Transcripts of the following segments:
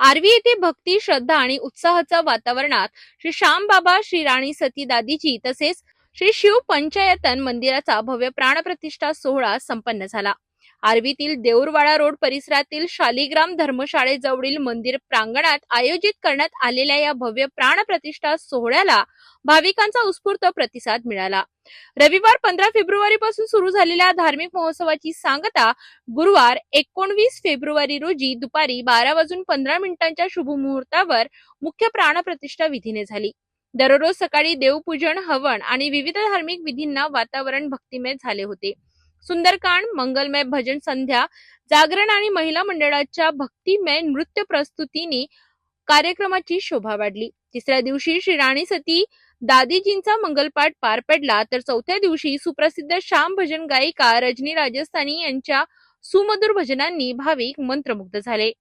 RV येथे भक्ती श्रद्धा आणि उत्साहाच्या वातावरणात श्री श्याम बाबा श्री राणी सती दादीची तसेच श्री शिव पंचायतन मंदिराचा भव्य प्राणप्रतिष्ठा सोहळा संपन्न झाला. आर्वीतील देऊरवाडा रोड परिसरातील शालिग्राम धर्मशाळेजवळील मंदिर प्रांगणात आयोजित करण्यात आलेल्या या भव्य प्राणप्रतिष्ठा सोहळ्याला भाविकांचा उत्स्फूर्त प्रतिसाद मिळाला. रविवार पंधरा फेब्रुवारी पासून सुरू झालेल्या धार्मिक महोत्सवाची सांगता गुरुवार एकोणवीस फेब्रुवारी रोजी दुपारी बारा वाजून पंधरा मिनिटांच्या शुभमुहूर्तावर मुख्य प्राणप्रतिष्ठा विधीने झाली. दररोज सकाळी देवपूजन हवन आणि विविध धार्मिक विधींना वातावरण भक्तिमय झाले होते. सुंदरकांड मंगलमय भजन संध्या जागरण आणि महिला मंडळाच्या भक्तिमय नृत्य प्रस्तुतीने कार्यक्रमाची शोभा वाढली. तिसऱ्या दिवशी श्री राणी सती दादीजींचा मंगलपाठ पार पडला. तर चौथ्या दिवशी सुप्रसिद्ध श्याम भजन गायिका रजनी राजस्थानी यांच्या सुमधुर भजनांनी भाविक मंत्रमुग्ध झाले.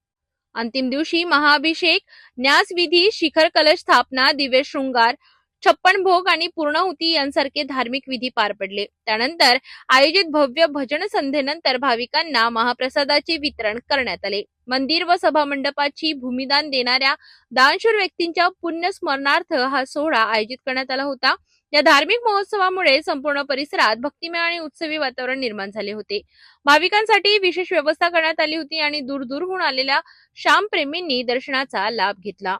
अंतिम दिवशी महाअभिषेक न्यासविधी शिखर कलश स्थापना दिव्य शृंगार छप्पन भोग आणि पूर्णाहुती यांसारखे धार्मिक विधी पार पडले. त्यानंतर आयोजित भव्य भजन संध्येनंतर भाविकांना महाप्रसादाचे वितरण करण्यात आले. मंदिर व सभामंडपाची भूमिदान देणाऱ्या दानशूर व्यक्तींच्या पुण्यस्मरणार्थ हा सोहळा आयोजित करण्यात आला होता. या धार्मिक महोत्सवामुळे संपूर्ण परिसरात भक्तिमय आणि उत्सवी वातावरण निर्माण झाले होते. भाविकांसाठी विशेष व्यवस्था करण्यात आली होती आणि दूरदूरहून आलेल्या श्यामप्रेमींनी दर्शनाचा लाभ घेतला.